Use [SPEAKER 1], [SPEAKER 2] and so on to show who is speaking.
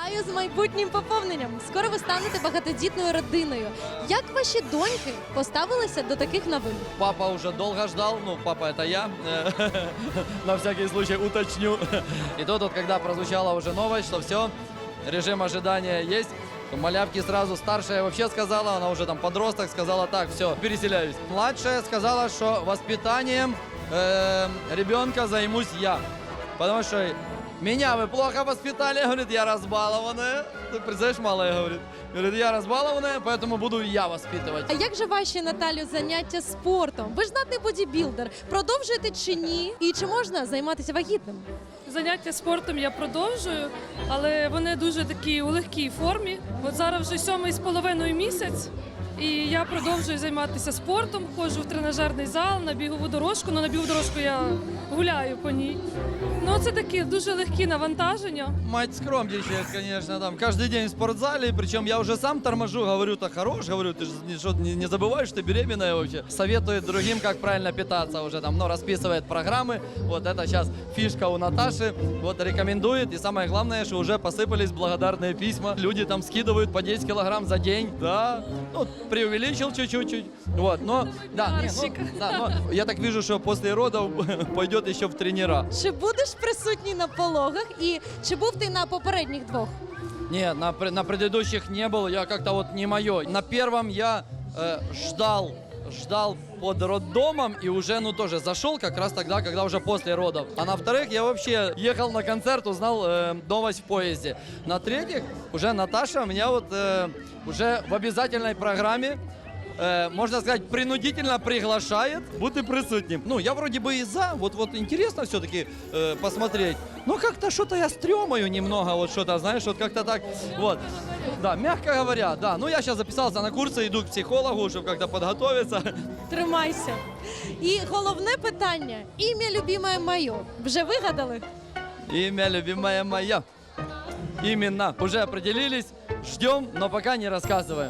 [SPEAKER 1] Вітаю з майбутнім поповненням. Скоро ви станете багатодітною родиною. Як ваші доньки поставилися до таких новин?
[SPEAKER 2] Папа уже долго ждал, ну, папа это я, на всякий случай уточню. И тут вот, когда прозвучала уже новость, что все, режим ожидания есть, то малявки сразу старшая вообще сказала, она уже там подросток, сказала так, все, переселяюсь. Младшая сказала, что воспитанием э, ребенка займусь я, потому что меня вы плохо воспитали, говорит, я разбалованная. Ты представляешь, малая говорит, говорит, я разбалованная, поэтому буду я воспитывать.
[SPEAKER 1] А як же ваші Наталю заняття спортом? Ви ж знатний бодібілдер. Продовжуєте чи ні? І чи можна займатися вагітним?
[SPEAKER 3] Заняття спортом я продовжую, але вони дуже такі у легкій формі. От зараз вже сьомий з половиною місяць, і я продовжую займатися спортом. Ходжу в тренажерний зал, на бігову дорожку. Ну на бігову дорожку я гуляю по ній. Ну це такі дуже легкі навантаження.
[SPEAKER 2] Мать скромничает, конечно, там каждый день в спортзале, причем я уже сам торможу, говорю, так хорош, говорю, ты же не, что, не, не забываешь, что ты беременная вообще. Советует другим, как правильно питаться уже там, но расписывает программы, вот это сейчас фишка у Наташи, вот рекомендует, и самое главное, что уже посыпались благодарные письма, люди там скидывают по 10 килограмм за день, да, ну, преувеличил чуть-чуть, вот, но, да, не, ну,
[SPEAKER 3] Барщик.
[SPEAKER 2] да, но я так вижу, что после родов пойдет еще в тренера.
[SPEAKER 1] Чи будеш присутній на пологах? І чи був ти на попередніх двох?
[SPEAKER 2] Нет, на, пре- на предыдущих не был, я как-то вот не мое. На первом я э, ждал, ждал под роддомом и уже, ну тоже зашел как раз тогда, когда уже после родов. А на вторых я вообще ехал на концерт, узнал э, новость в поезде. На третьих уже Наташа меня вот э, уже в обязательной программе э, можно сказать, принудительно приглашает бути присутнім. Ну, я вроде бы и за, вот, вот интересно все-таки э, посмотреть. Но как-то что-то я стремаю немного, вот что-то, знаешь, вот как-то так, вот. Да, мягко говоря, да. Ну, я сейчас записался на курсы, иду к психологу, чтобы как-то подготовиться.
[SPEAKER 1] Тримайся. І головне питання: ім'я любіме моє. Вже вигадали?
[SPEAKER 2] Имя любимая моя. Именно. Уже определились, ждем, но пока не рассказываем.